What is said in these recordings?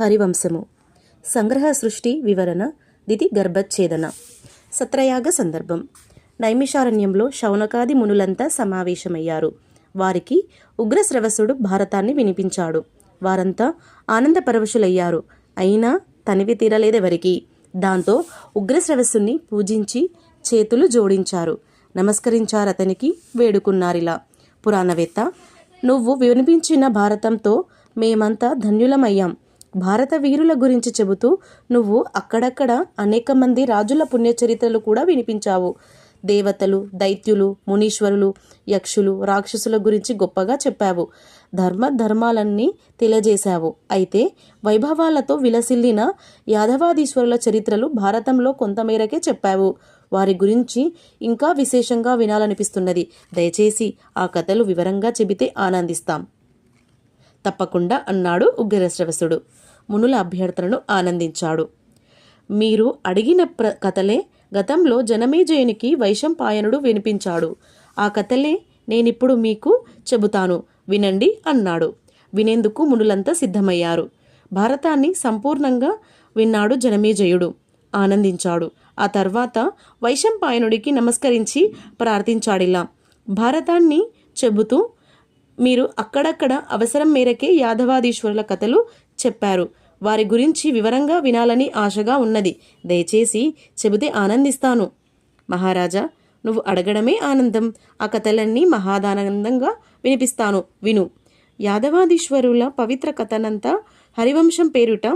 హరివంశము. సంగ్రహ సృష్టి వివరణ దితి గర్భచ్ఛేదన సత్రయాగ సందర్భం. నైమిషారణ్యంలో శౌనకాది మునులంతా సమావేశమయ్యారు. వారికి ఉగ్రశ్రవసుడు భారతాన్ని వినిపించాడు. వారంతా ఆనందపరవశులయ్యారు. అయినా తనివి తీరలేదెవరికి? దాంతో ఉగ్రశ్రవసుని పూజించి చేతులు జోడించారు. నమస్కరించారు అతనికి వేడుకున్నారిలా. పురాణవేత్త నువ్వు వినిపించిన భారతంతో మేమంతా ధన్యులమయ్యాం. భారత వీరుల గురించి చెబుతూ నువ్వు అక్కడక్కడ అనేక మంది రాజుల పుణ్యచరిత్రలు కూడా వినిపించావు. దేవతలు దైత్యులు మునీశ్వరులు యక్షులు రాక్షసుల గురించి గొప్పగా చెప్పావు. ధర్మ ధర్మాలన్నీ తెలియజేశావు. అయితే వైభవాలతో విలసిల్లిన యాదవాదీశ్వరుల చరిత్రలు భారతంలో కొంతమేరకే చెప్పావు. వారి గురించి ఇంకా విశేషంగా వినాలనిపిస్తున్నది. దయచేసి ఆ కథలు వివరంగా చెబితే ఆనందిస్తాం. తప్పకుండా అన్నాడు ఉగ్రశ్రవసుడు. మునుల అభ్యర్థనను ఆనందించాడు. మీరు అడిగిన ప్ర కథలే గతంలో జనమేజయునికి వైశంపాయనుడు వినిపించాడు. ఆ కథలే నేనిప్పుడు మీకు చెబుతాను. వినండి అన్నాడు. వినేందుకు మునులంతా సిద్ధమయ్యారు. భారతాన్ని సంపూర్ణంగా విన్నాడు జనమేజయుడు ఆనందించాడు. ఆ తర్వాత వైశంపాయనుడికి నమస్కరించి ప్రార్థించాడిలా. భారతాన్ని చెబుతూ మీరు అక్కడక్కడ అవసరం మేరకే యాదవాదీశ్వరుల కథలు చెప్పారు. వారి గురించి వివరంగా వినాలని ఆశగా ఉన్నది. దయచేసి చెబితే ఆనందిస్తాను. మహారాజా నువ్వు అడగడమే ఆనందం. ఆ కథలన్నీ మహాదానందంగా వినిపిస్తాను. విను. యాదవాదీశ్వరుల పవిత్ర కథనంతా హరివంశం పేరుట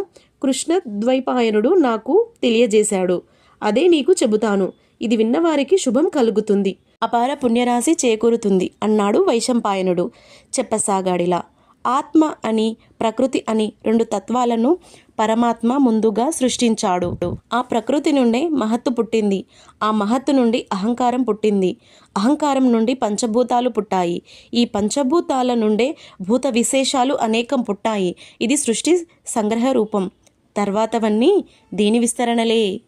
కృష్ణద్వైపాయనుడు నాకు తెలియజేశాడు. అదే నీకు చెబుతాను. ఇది విన్నవారికి శుభం కలుగుతుంది. అపార పుణ్యరాశి చేకూరుతుంది అన్నాడు వైశంపాయనుడు. చెప్పసాగాడిలా ఆత్మ అని ప్రకృతి అని రెండు తత్వాలను పరమాత్మ ముందుగా సృష్టించాడు. ఆ ప్రకృతి నుండే మహత్తు పుట్టింది. ఆ మహత్తు నుండి అహంకారం పుట్టింది. అహంకారం నుండి పంచభూతాలు పుట్టాయి. ఈ పంచభూతాల నుండే భూత విశేషాలు అనేకం పుట్టాయి. ఇది సృష్టి సంగ్రహ రూపం. తర్వాతవన్నీ దీని విస్తరణలే.